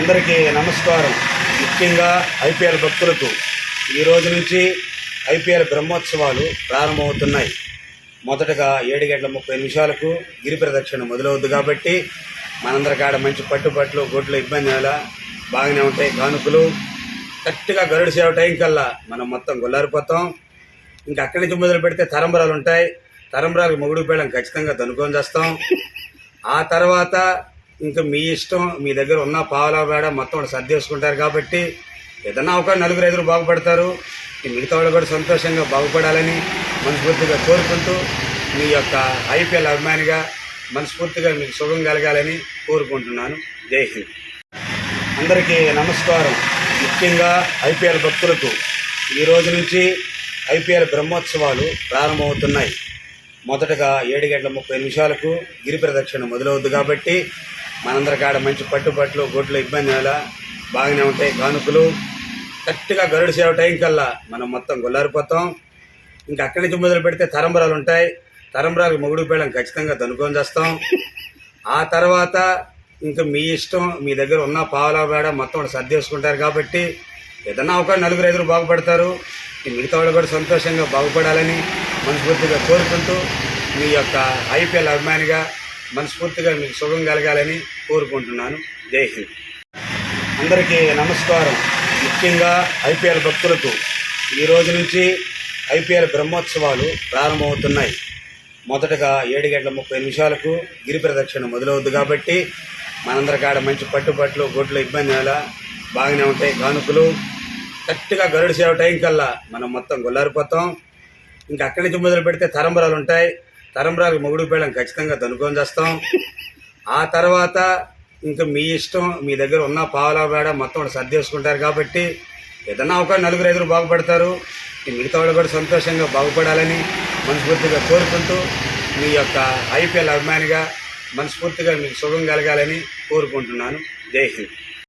అందరికీ నమస్కారం. ముఖ్యంగా ఐపీఎల్ భక్తులకు ఈ రోజు నుంచి ఐపీఎల్ బ్రహ్మోత్సవాలు ప్రారంభమవుతున్నాయి. మొదటగా ఏడు గంటల ముప్పై నిమిషాలకు గిరి ప్రదక్షిణ మొదలవుద్ది కాబట్టి మనందరి కాడ మంచి పట్టుబట్లు గొడ్లు ఇబ్బంది ఎలా బాగానే ఉంటాయి. కానుకలు కరెక్ట్గా గరుడు సేవ టైం కల్లా మనం మొత్తం గొల్లారిపోతాం. ఇంకా అక్కడి నుంచి మొదలు పెడితే తరంబరాలు ఉంటాయి. తరంబరాలకు మొగుడు పేళం ఖచ్చితంగా దనుకొని చేస్తాం. ఆ తర్వాత ఇంకా మీ ఇష్టం మీ దగ్గర ఉన్న పావలా వేడ మొత్తం సర్ది సర్దేసుకుంటారు కాబట్టి ఏదన్నా ఒక నలుగురు ఐదుగురు బాగుపడతారు. మిగతా వాళ్ళు కూడా సంతోషంగా బాగుపడాలని మనస్ఫూర్తిగా కోరుకుంటూ మీ యొక్క ఐపీఎల్ అభిమానిగా మనస్ఫూర్తిగా మీకు శుభం కలగాలని కోరుకుంటున్నాను. జై హింద్. అందరికీ నమస్కారం. ముఖ్యంగా ఐపీఎల్ భక్తులకు ఈ రోజు నుంచి ఐపీఎల్ బ్రహ్మోత్సవాలు ప్రారంభమవుతున్నాయి. మొదటగా ఏడు గంటల ముప్పై నిమిషాలకు గిరి ప్రదక్షిణ మొదలవుద్ది కాబట్టి మనందరి కాడ మంచి పట్టుబట్లు గొడ్లు ఇబ్బంది అలా బాగానే ఉంటాయి. కానుకలు కరెక్ట్గా గరుడు సేవ టైం కల్లా మనం మొత్తం గొల్లారిపోతాం. ఇంకా అక్కడి నుంచి మొదలు పెడితే తరంబరాలు ఉంటాయి. తరంబరాలు మొగుడు పేళం ఖచ్చితంగా దనుకొని చేస్తాం. ఆ తర్వాత ఇంకా మీ ఇష్టం మీ దగ్గర ఉన్న పావలా పేడ మొత్తం కూడా సర్దేసుకుంటారు కాబట్టి ఏదన్నా ఒక నలుగురు ఐదుగురు బాగుపడతారు. మిగతా వాళ్ళు కూడా సంతోషంగా బాగుపడాలని మనస్ఫూర్తిగా కోరుకుంటూ మీ యొక్క ఐపీఎల్ అభిమానిగా మనస్ఫూర్తిగా మీకు శుభం కలగాలని కోరుకుంటున్నాను. జై హింద్. అందరికీ నమస్కారం. ముఖ్యంగా ఐపీఎల్ భక్తులకు ఈ రోజు నుంచి ఐపీఎల్ బ్రహ్మోత్సవాలు ప్రారంభమవుతున్నాయి. మొదటగా ఏడు గంటల ముప్పై నిమిషాలకు గిరి ప్రదక్షిణ మొదలవుద్ది కాబట్టి మనందరి కాడ మంచి పట్టుబట్లు గొడ్లు ఇబ్బంది ఎలా బాగానే ఉంటాయి. కానుకలు కరెక్ట్గా గరుడు సేవ టైం కల్లా మనం మొత్తం గొల్లారిపోతాం. ఇంకా అక్కడి నుంచి మొదలు పెడితే తరంబరాలు ఉంటాయి. తరంబరాలకు మొగుడు పేళం ఖచ్చితంగా దనుకొని చేస్తాం. ఆ తర్వాత ఇంకా మీ ఇష్టం మీ దగ్గర ఉన్న పావలా వేడ మొత్తం సర్దేసుకుంటారు కాబట్టి ఏదన్నా ఒక నలుగురు ఐదుగురు బాగుపడతారు. మిగతా వాళ్ళు కూడా సంతోషంగా బాగుపడాలని మనస్ఫూర్తిగా కోరుకుంటూ మీ యొక్క ఐపీఎల్ అభిమానిగా మనస్ఫూర్తిగా మీకు శుభం కలగాలని కోరుకుంటున్నాను. జై హింద్.